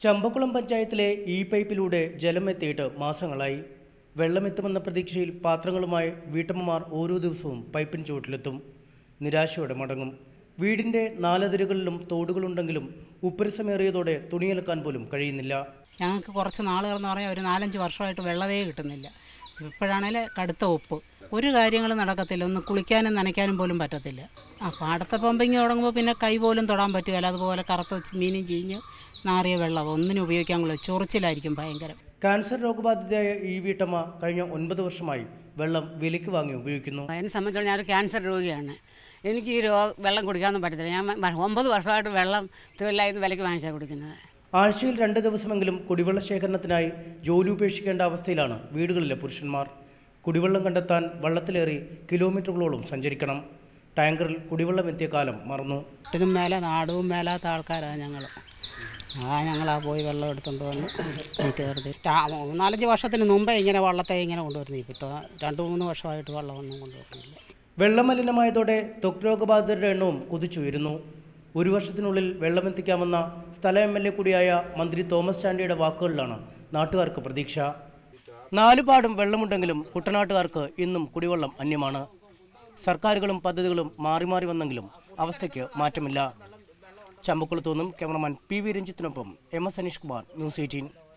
ചമ്പക്കുളം പഞ്ചായത്തിലെ ഈ പൈപ്പിലൂടെ ജലം എത്തിയിട്ട് മാസങ്ങളായി. വെള്ളമെത്തുമെന്ന പ്രതീക്ഷയിൽ പാത്രങ്ങളുമായി വീട്ടമ്മമാർ ഓരോ ദിവസവും പൈപ്പിൻ ചുവട്ടിലെത്തും. നിരാശയോടെ മടങ്ങും. വീടിന്റെ നാലതിരുകളിലും തോടുകളുണ്ടെങ്കിലും ഉപ്പരസമേറിയതോടെ തുണിയലക്കാൻ പോലും കഴിയുന്നില്ല. ഞങ്ങൾക്ക് കുറച്ച് നാളുകൾ എന്ന് പറഞ്ഞാൽ ഒരു നാലഞ്ച് വർഷമായിട്ട് വെള്ളമേ കിട്ടുന്നില്ല. ഇപ്പോഴാണേൽ കടുത്ത ഉപ്പ്. ഒരു കാര്യങ്ങൾ നടക്കത്തില്ല. ഒന്ന് കുളിക്കാനും നനയ്ക്കാനും പോലും പറ്റത്തില്ല. ആ പാടത്തെ പമ്പിങ് തുടങ്ങുമ്പോൾ പിന്നെ കൈ പോലും തൊടാൻ പറ്റുകയില്ല അതുപോലെ കറുത്ത മീനും ചീഞ്ഞ് നാറിയ വെള്ളം ഒന്നിനും ഉപയോഗിക്കാൻ കൊള്ളില്ല ചൊറിച്ചിലായിരിക്കും ഭയങ്കരം. ക്യാൻസർ രോഗബാധിതയായ ഈ വീട്ടമ്മ കഴിഞ്ഞ ഒൻപത് വർഷമായി വെള്ളം വിലയ്ക്ക് വാങ്ങി ഉപയോഗിക്കുന്നു. എന്നെ സംബന്ധിച്ചിടത്തോളം ഞാനൊരു ക്യാൻസർ രോഗിയാണ്. എനിക്ക് ഈ രോഗം വെള്ളം കുടിക്കാനൊന്നും പറ്റത്തില്ല. ഞാൻ ഒമ്പത് വർഷമായിട്ട് വെള്ളം തിരുവല്ലായിരുന്നു വിലയ്ക്ക് വാങ്ങിച്ചാണ് കുടിക്കുന്നത്. ആഴ്ചയിൽ രണ്ട് ദിവസമെങ്കിലും കുടിവെള്ള ശേഖരണത്തിനായി ജോലി ഉപേക്ഷിക്കേണ്ട അവസ്ഥയിലാണ് വീടുകളിലെ പുരുഷന്മാർ. കുടിവെള്ളം കണ്ടെത്താൻ വള്ളത്തിലേറി കിലോമീറ്ററുകളോളം സഞ്ചരിക്കണം. ടാങ്കറിൽ കുടിവെള്ളം എത്തിയ കാലം മറന്നു. ഒട്ടിനും മേലെ നാടവും മേലാത്ത ആൾക്കാരാണ് ഞങ്ങൾ ആ ഞങ്ങളാ പോയി വെള്ളം എടുത്തുകൊണ്ട് വന്ന് തീർത്തി നാലഞ്ച് വർഷത്തിന് മുമ്പേ ഇങ്ങനെ വള്ളത്തെ ഇങ്ങനെ കൊണ്ടുവരുന്നു. ഇപ്പോൾ രണ്ട് മൂന്ന് വർഷമായിട്ട് വെള്ളമൊന്നും കൊണ്ടുവരുന്നില്ല. വെള്ളം മലിനമായതോടെ ത്വക് രോഗബാധിതരുടെ എണ്ണവും കുതിച്ചുയരുന്നു. ഒരു വർഷത്തിനുള്ളിൽ വെള്ളമെത്തിക്കാമെന്ന സ്ഥല എം എൽ എ കൂടിയായ മന്ത്രി തോമസ് ചാണ്ടിയുടെ വാക്കുകളിലാണ് നാട്ടുകാർക്ക് പ്രതീക്ഷ. നാലുപാടും വെള്ളമുണ്ടെങ്കിലും കുട്ടനാട്ടുകാർക്ക് ഇന്നും കുടിവെള്ളം അന്യമാണ്. സർക്കാരുകളും പദ്ധതികളും മാറി മാറി വന്നെങ്കിലും അവസ്ഥയ്ക്ക് മാറ്റമില്ല. ചമ്പക്കുളത്തു നിന്നും cameraman P V രഞ്ജിത്തിനൊപ്പം M S Aneesh Kumar news eighteen.